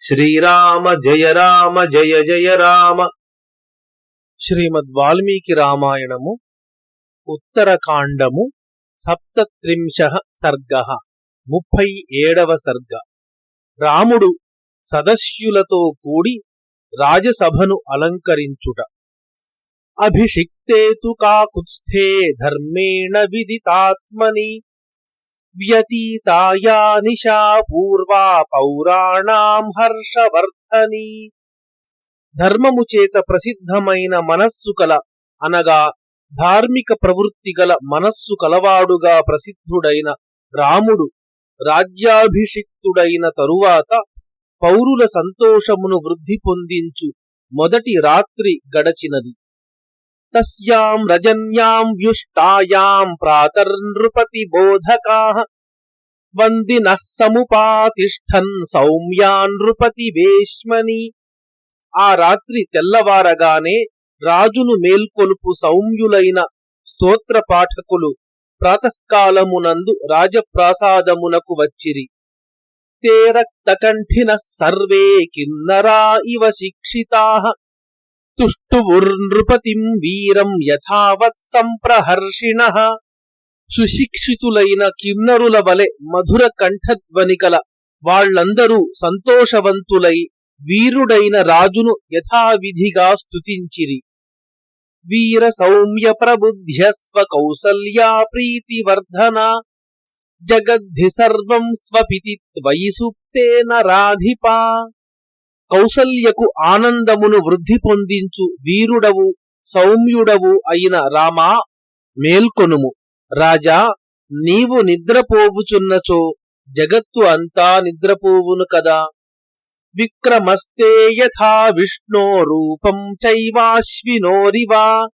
శ్రీరామ జయ రామ జయ జయ రామ. శ్రీమద్ వాల్మీకి రామాయణము ఉత్తరకాండము సప్తత్రింశ సర్గ ముప్పై ఏడవ సర్గ. రాముడు సదస్యులతో కూడి రాజసభను అలంకరించుట. అభిషిక్తే తు కాకుత్స్థే ధర్మేణ విదితాత్మని. వ్యతీతాయా నిశా పూర్వా పౌరాణాం హర్షవర్ధని ధర్మము చేత ప్రసిద్ధమైన మనస్సు కల అనగా ధార్మిక ప్రవృత్తి గల మనస్సు కలవాడుగా ప్రసిద్ధుడైన రాముడు రాజ్యాభిషిక్తుడైన తరువాత పౌరుల సంతోషమును వృద్ధి పొందించు మొదటి రాత్రి గడచినది. తస్యాం రజన్యాం వ్యుష్టాయాం ప్రాతర్నృపతి బోధకా వందిన సముపాతిష్టన్ సౌమ్యా నృపతి వేష్మని ఆ రాత్రి తెల్లవారగానే రాజును మేల్కొలుపు సౌమ్యులైన స్తోత్ర పాఠకులు ప్రాతకాలమునందు రాజప్రాసాదమునకు వచ్చిరి. తే రక్తకంఠిన సర్వే కిన్నరా ఇవ శిక్షితా। తుష్టువుర్నృపతిం వీరం యథావత్ సంప్రహర్షిణ. సుశిక్షితులైన కిన్నరుల వలె మధుర కంఠధ్వనికల వాళ్ళందరూ సంతోషవంతులై వీరుడైన రాజును యథావిధిగా స్తుతించిరి. వీర సౌమ్య ప్రబుద్ధ్యస్వ కౌసల్యా ప్రీతివర్ధన జగద్ధి సర్వం స్వపితి త్వయి సుప్తేన రాధిపా కౌసల్యకు ఆనందమును వృద్ధి పొందించు వీరుడవు సౌమ్యుడవు అయిన రామా మేల్కొనుము. రాజా నీవు నిద్రపోవుచున్నచో జగత్తు అంతా నిద్రపోవును కదా. విక్రమస్తే యథా విష్ణో రూపం చైవాశ్వినోరివా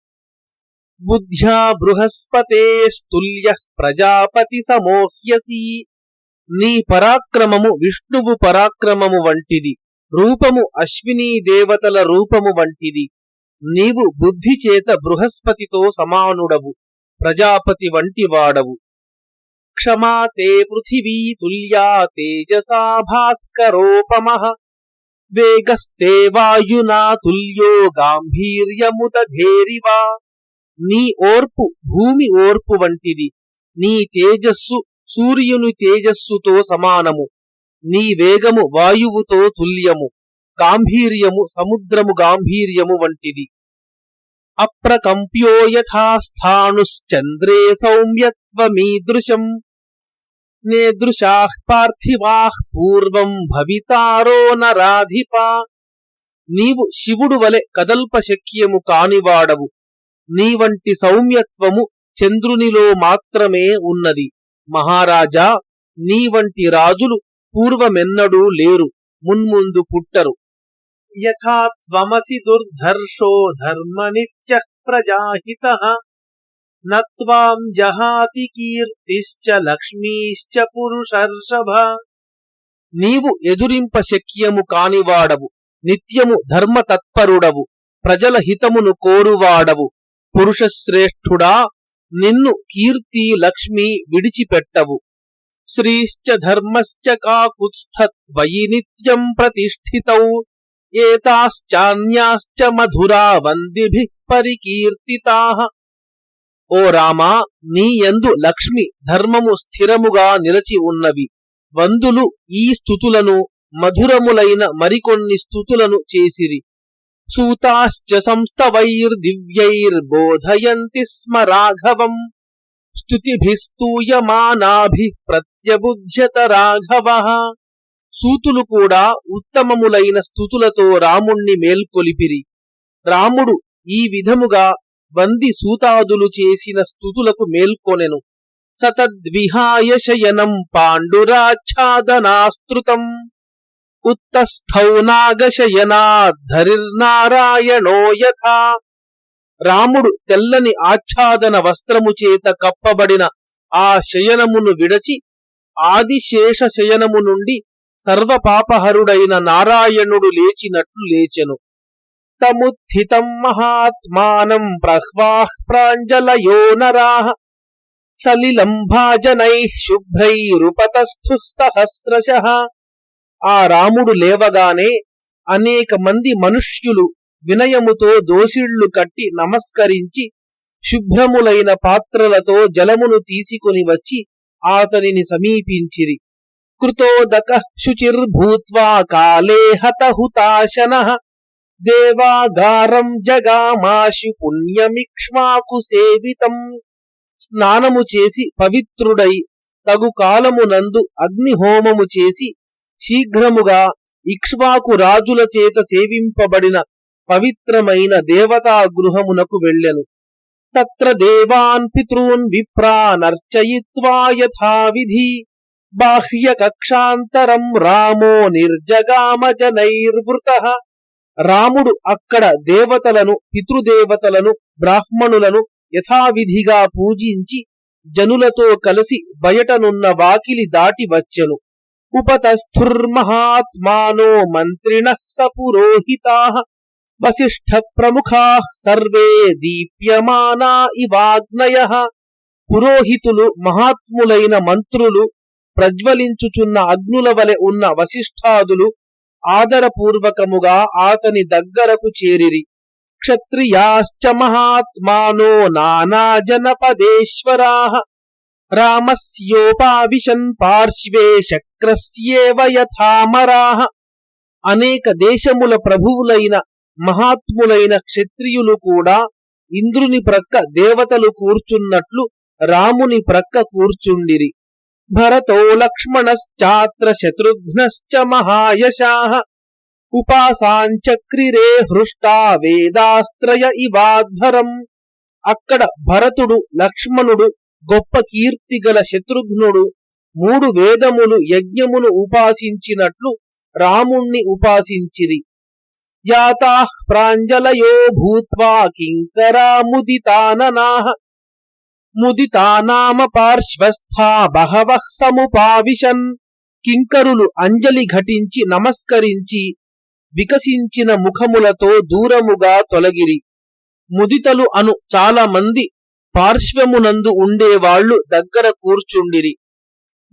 బుద్ధ్యా బృహస్పతే స్తుల్య ప్రజాపతి సమోహ్యసి. నీ పరాక్రమము విష్ణువు పరాక్రమము వంటిది. రూపము అశ్వినీ దేవతల రూపము వంటిది. నీవు బుద్ధి చేత బృహస్పతితో సమానుడవు ప్రజాపతి వంటి వాడవు. క్షమా తే పృథివీ తుల్యా తేజసా భాస్కరోపమ. వేగస్తే వాయునా తుల్యో గాంభీర్యముదధేరివా. నీ ఓర్పు భూమి ఓర్పు వంటిది నీ తేజస్సు సూర్యుని తేజస్సుతో సమానము. నీ వేగము వాయువుతో తుల్యము గాంభీర్యము సముద్రము గాంభీర్యము వంటిది. అప్రకంప్యోయథాస్థానుశ్చంద్రే సౌమ్యత్వమీదృశం నేదృశాః పార్థివాః పూర్వం భవితారో నరాధిపా. నీవు శివుడు వలె కదల్ప శక్యము కానివాడవు నీ వంటి సౌమ్యత్వము చంద్రునిలో మాత్రమే ఉన్నది. మహారాజా నీ వంటి రాజులు పూర్వమెన్నడూ లేరు మున్ముందు పుట్టరు. యథా త్వమసి దుర్ధర్షో ధర్మనిత్య ప్రజాహిత నత్వాం జహాతి కీర్తిశ్చ లక్ష్మీశ్చ పురుషర్షభ. నీవు ఎదురింప శక్యము కానివాడవు నిత్యము ధర్మ తత్పరుడవు ప్రజల హితమును కోరువాడవు. పురుషశ్రేష్ఠుడా నిన్ను కీర్తి లక్ష్మి విడిచిపెట్టవు. శ్రీశ్చ ధర్మశ్చ కాకుత్స్థత్వయి నిత్యం ప్రతిష్ఠితౌ. ఏతాశ్చాన్యాశ్చ మధురా వందిభి పరికీర్తితా. ఓ రామా నీ యందు లక్ష్మి ధర్మము స్థిరముగా నిలచి ఉన్నవి. వందులు ఈ స్థుతులను మధురములైన మరికొన్ని స్థుతులను చేసిరి. సూతాశ్చ సంస్థవైర్దివ్యైర్బోధయంతి స్మ రాఘవం. స్థుతిభిస్తూయమానాభి ప్రత్యబుధ్యత రాఘవ సూతులు కూడా ఉత్తమములైన స్థుతులతో రాముణ్ణి మేల్కొలిపిరి. రాముడు ఈ విధముగా వంది సూతాదులు చేసిన స్థుతులకు మేల్కొనెను. సతద్విహాయ శయనం పాండురాచ్ఛాదనాస్తృతం. ఉత్తస్థౌ నాగశయనాద్ధరిర్నారాయణో యథా. రాముడు తెల్లని ఆచ్ఛాదన వస్త్రము చేత కప్పబడిన ఆ శయనమును విడచి ఆదిశేష శయనము నుండి సర్వపాపహరుడైన నారాయణుడు లేచినట్లు లేచెను. తముత్థితం మహాత్మానం ప్రహ్వాహ్ ప్రాంజలయో నరాః సలిలం భాజనై శుభ్రైరుపతస్థు సహస్రశ. ఆ రాముడు లేవగానే అనేక మంది మనుష్యులు వినయముతో దోషిళ్ళు కట్టి నమస్కరించి శుభ్రములైన పాత్రలతో జలమును తీసుకుని వచ్చి ఆతనిని సమీపించిరి. కృతోదక శుచిర్భూత్వా కాలే హతహుతాశన. దేవాగారం జగామాశు పుణ్యమిక్ష్మాకు సేవితం. స్నానము చేసి పవిత్రుడై తగు కాలమునందు అగ్నిహోమము చేసి శీఘ్రముగా ఇక్ష్వాకు రాజుల చేత సేవింపబడిన పవిత్రమైన దేవతా గృహమునకు వెళ్ళెను. తత్ర దేవాన్ పితృన్ విప్రానర్చయిత్వా యథావిధి. బాహ్య కక్షాంతరం రామో నిర్జగామ జనైర్వృత. రాముడు అక్కడ దేవతలను పితృదేవతలను బ్రాహ్మణులను యథావిధిగా పూజించి జనులతో కలిసి బయటనున్న వాకిలి దాటి వచ్చెను. ఉపతస్థుర్మహాత్మానో మంత్రిణ సపురోహితా. వసిష్ఠ ప్రముఖా సర్వే దీప్యమానా ఇవాగ్నయ పురోహితులు మహాత్ములైన మంత్రులు ప్రజ్వలించుచున్న అగ్నుల వలె ఉన్న వశిష్ఠాదులు ఆదరపూర్వకముగా ఆతని దగ్గరకు చేరిరి. క్షత్రియాశ్చ మహాత్మానో నానా జనపదేశ్వరా రామస్యోపావిశన్ పార్శ్వే శక్రస్యేవ యథామరా। అనేక దేశముల ప్రభువులైన మహాత్ములైన క్షత్రియులు కూడా ఇంద్రుని ప్రక్క దేవతలు కూర్చున్నట్లు రాముని ప్రక్క కూర్చుండిరి. భరతో లక్ష్మణశ్చాత్ర శత్రుఘ్నశ్చ మహాయశా. ఉపాసాంచక్రిరే హృష్టా వేదాస్త్రయ ఇవాధ్వరం. అక్కడ భరతుడు లక్ష్మణుడు గొప్ప కీర్తి గల శత్రుఘ్నుడు మూడు వేదములు యజ్ఞమును ఉపాసించినట్లు రాముణ్ణి ఉపాసించిరి. యాతాః ప్రాంజలయో భూత్వా కింకరా ముదితాననాః ముదితానామ పార్శ్వస్థా బహవః సముపావిశన్ కింకరులు అంజలి ఘటించి నమస్కరించి వికసించిన ముఖములతో దూరముగా తొలగిరి ముదితలు అను చాలా మంది పార్శ్వమునందు ఉండేవాళ్ళు దగ్గర కూర్చుండిరి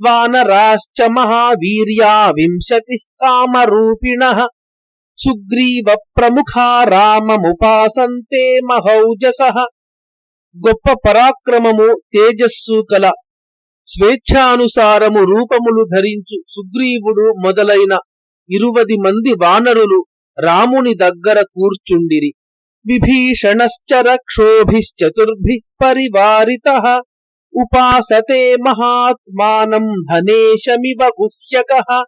వానరాశ్చ మహావీర్యా వింశతి కామరూపిణ సుగ్రీవ ప్రముఖా రామముపాసంతే మహౌజస. గొప్ప పరాక్రమము తేజస్సు కల స్వేచ్ఛానుసారము రూపములు ధరించు సుగ్రీవుడు మొదలైన ఇరువది మంది వానరులు రాముని దగ్గర కూర్చుండిరి. విభీషణశ్చరక్షోభిశ్చతుర్భి పరివారిత. ఉపాసతే మహాత్మానం ధనేశమివ గుహ్యక.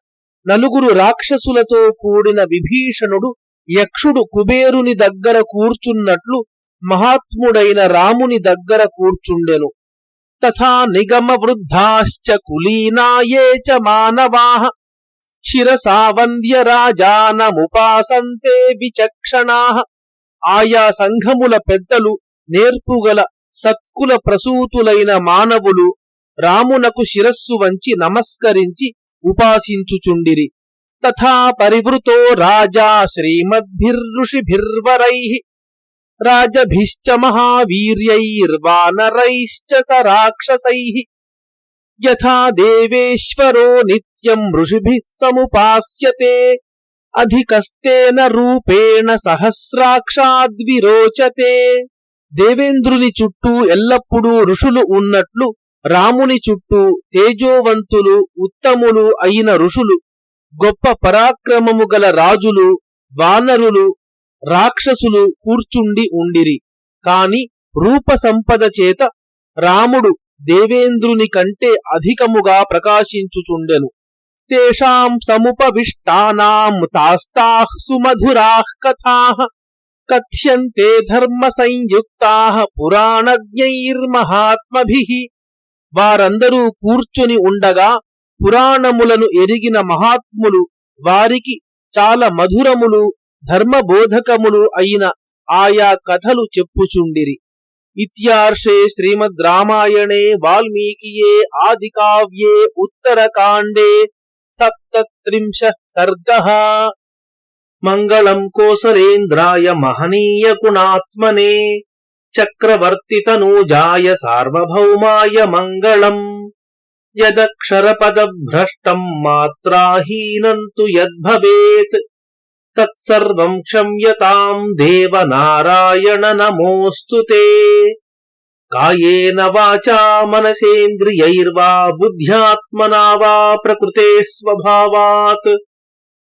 నలుగురు రాక్షసులతో కూడిన విభీషణుడు యక్షుడు కుబేరుని దగ్గర కూర్చున్నట్లు మహాత్ముడైన రాముని దగ్గర కూర్చుండెను. తథా నిగమ వృద్ధాశ్చ కులీనాయే చ మానవాః. శిరసావంద్య రాజానముపాసంతే విచక్షణాః. ఆయా సంఘముల పెద్దలు నేర్పుగల సత్కుల ప్రసూతులైన మానవులు రామునకు శిరస్సు వంచి నమస్కరించి ఉపాసించుచుండిరి. తథా పరివృతో రాజా శ్రీమద్భిర్ఋషిభిర్వరై. రాజభిశ్చ మహావీర్యైర్వానరైశ్చ స రాక్షసై. యథా దేవేశ్వరో నిత్యం ఋషిభిः సముపాస్యతే. అధికస్తేన రూపేణ సహస్రాక్షాద్విరోచతే. దేవేంద్రుని చుట్టూ ఎల్లప్పుడూ ఋషులు ఉన్నట్లు రాముని చుట్టూ తేజోవంతులు ఉత్తములు అయిన ఋషులు గొప్ప పరాక్రమము గల రాజులు వానరులు రాక్షసులు కూర్చుండి ఉండిరి. కాని రూప సంపద చేత రాముడు దేవేంద్రుని కంటే అధికముగా ప్రకాశించుచుండెను. తేషాం సముపవిష్టానాం తాస్తాః సుమధురాః కథాః కథ్యంతే ధర్మ సంయుక్తాః పురాణజ్ఞైర్మహాత్మభిః వారందరూ కూర్చుని ఉండగా పురాణములను ఎరిగిన మహాత్ములు వారికి చాలా మధురములు ధర్మబోధకములు అయిన ఆయా కథలు చెప్పుచుండిరి. ఇత్యార్షే శ్రీమద్ రామాయణే వాల్మీకియే ఆది కావ్యే ఉత్తరకాండే సప్తత్రింశ సర్గ. మంగళం కోసలేంద్రాయ మహనీయ గుణాత్మనే. चक्रवर्तितनूजाय सार्वभौमाय मङ्गलम् यदक्षरपदभ्रष्टम् मात्राहीनम् तु यद्भवेत् तत्सर्वम् क्षम्यताम् देव नारायण नमोऽस्तु ते कायेन वाचा मनसेन्द्रियैर्वा बुद्ध्यात्मना वा प्रकृतेः स्वभावात्